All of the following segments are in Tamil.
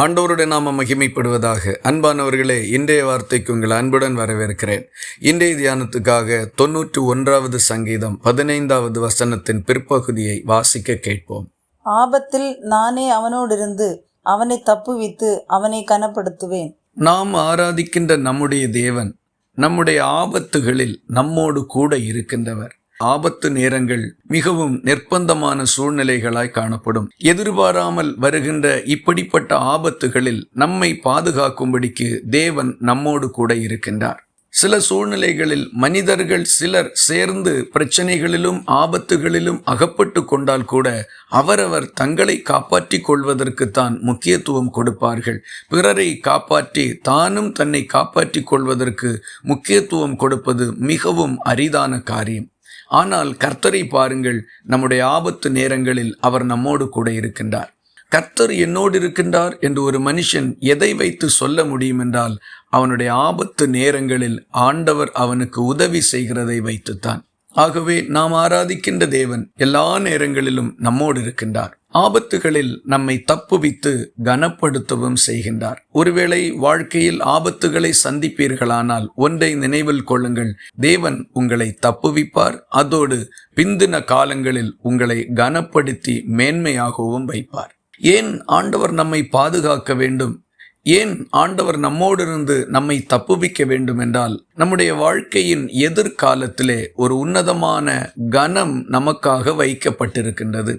ஆண்டவருடைய நாம மகிமைப்படுவதாக. அன்பானவர்களே இன்றைய வார்த்தைக்கு உங்கள் அன்புடன் வரவேற்கிறேன். இன்றைய தியானத்துக்காக தொன்னூற்று ஒன்றாவது சங்கீதம் பதினைந்தாவது வசனத்தின் பிற்பகுதியை வாசிக்க கேட்போம். ஆபத்தில் நானே அவனோடிருந்து அவனை தப்புவித்து அவனை கனப்படுத்துவேன். நாம் ஆராதிக்கின்ற நம்முடைய தேவன் நம்முடைய ஆபத்துகளில் நம்மோடு கூட இருக்கின்றவர். ஆபத்து நேரங்கள் மிகவும் நிர்பந்தமான சூழ்நிலைகளாய் காணப்படும். எதிர்பாராமல் வருகின்ற இப்படிப்பட்ட ஆபத்துகளில் நம்மை பாதுகாக்கும்படிக்கு தேவன் நம்மோடு கூட இருக்கின்றார். சில சூழ்நிலைகளில் மனிதர்கள் சிலர் சேர்ந்து பிரச்சனைகளிலும் ஆபத்துகளிலும் அகப்பட்டு கொண்டால் கூட அவரவர் தங்களை காப்பாற்றிக் கொள்வதற்குத்தான் முக்கியத்துவம் கொடுப்பார்கள். பிறரை காப்பாற்றி தானும் தன்னை காப்பாற்றிக் கொள்வதற்கு முக்கியத்துவம் கொடுப்பது மிகவும் அரிதான காரியம். ஆனால் கர்த்தரை பாருங்கள் நம்முடைய ஆபத்து நேரங்களில் அவர் நம்மோடு கூட இருக்கின்றார். கர்த்தர் என்னோடு இருக்கின்றார் என்று ஒரு மனுஷன் எதை வைத்து சொல்ல முடியும் என்றால் அவனுடைய ஆபத்து நேரங்களில் ஆண்டவர் அவனுக்கு உதவி செய்கிறதை வைத்துத்தான். ஆகவே நாம் ஆராதிக்கின்ற தேவன் எல்லா நேரங்களிலும் நம்மோடு இருக்கின்றார். ஆபத்துகளில் நம்மை தப்புவித்து கனப்படுத்தவும் செய்கின்றார். ஒருவேளை வாழ்க்கையில் ஆபத்துகளை சந்திப்பீர்களானால் ஒன்றை நினைவில் கொள்ளுங்கள். தேவன் உங்களை தப்புவிப்பார். அதோடு பிந்தின காலங்களில் உங்களை கனப்படுத்தி மேன்மையாகவும் வைப்பார். ஏன் ஆண்டவர் நம்மை பாதுகாக்க வேண்டும்? ஏன் ஆண்டவர் நம்மோடு இருந்து நம்மை தப்புவிக்க வேண்டும் என்றால் நம்முடைய வாழ்க்கையின் எதிர்காலத்திலே ஒரு உன்னதமான கனம் நமக்காக வைக்கப்பட்டிருக்கின்றது.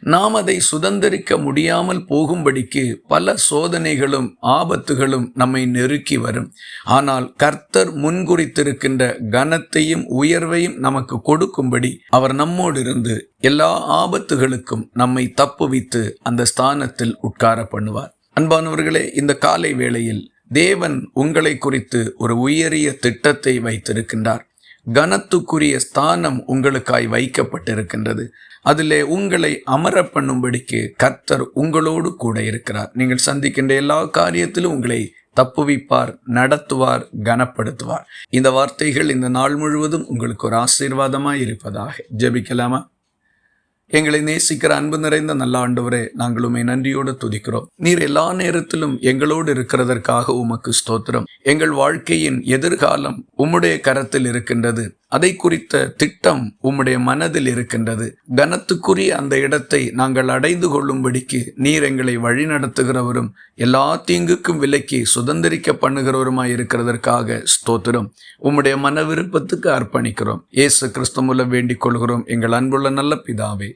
நாம் அதை சுதந்திரிக்க முடியாமல் போகும்படிக்கு பல சோதனைகளும் ஆபத்துகளும் நம்மை நெருக்கி வரும். ஆனால் கர்த்தர் முன்குறித்திருக்கின்ற கனத்தையும் உயர்வையும் நமக்கு கொடுக்கும்படி அவர் நம்மோடு இருந்து எல்லா ஆபத்துகளுக்கும் நம்மை தப்புவித்து அந்த ஸ்தானத்தில் உட்கார பண்ணுவார். அன்பானவர்களே இந்த காலை வேளையில் தேவன் உங்களை குறித்து ஒரு உயரிய திட்டத்தை வைத்திருக்கின்றார். கனத்துக்குரிய ஸ்தானம் உங்களுக்காய் வைக்கப்பட்டிருக்கின்றது. அதிலே உங்களை அமர பண்ணும்படிக்கு கர்த்தர் உங்களோடு கூட இருக்கிறார். நீங்கள் சந்திக்கின்ற எல்லா காரியத்திலும் உங்களை தப்புவிப்பார் நடத்துவார் கனப்படுத்துவார். இந்த வார்த்தைகள் இந்த நாள் முழுவதும் உங்களுக்கு ஒரு ஆசீர்வாதமாக இருப்பதாக ஜெபிக்கலாமா? எங்களை நேசிக்கிற அன்பு நிறைந்த நல்ல ஆண்டவரே நாங்கள் நன்றியோடு துதிக்கிறோம். நீர் எல்லா நேரத்திலும் எங்களோடு இருக்கிறதற்காக உமக்கு ஸ்தோத்திரம். எங்கள் வாழ்க்கையின் எதிர்காலம் உம்முடைய கரத்தில் இருக்கின்றது. அதை குறித்த திட்டம் உம்முடைய மனதில் இருக்கின்றது. கனத்துக்குரிய அந்த இடத்தை நாங்கள் அடைந்து கொள்ளும்படிக்கு நீர் எங்களை வழிநடத்துகிறவரும் எல்லா தீங்குக்கும் விலக்கி சுதந்திரிக்க பண்ணுகிறவருமாய் இருக்கிறதற்காக ஸ்தோத்திரம். உம்முடைய மன விருப்பத்துக்கு அர்ப்பணிக்கிறோம். இயேசு கிறிஸ்து மூலம் வேண்டிக் கொள்கிறோம். எங்கள் அன்புள்ள நல்ல பிதாவே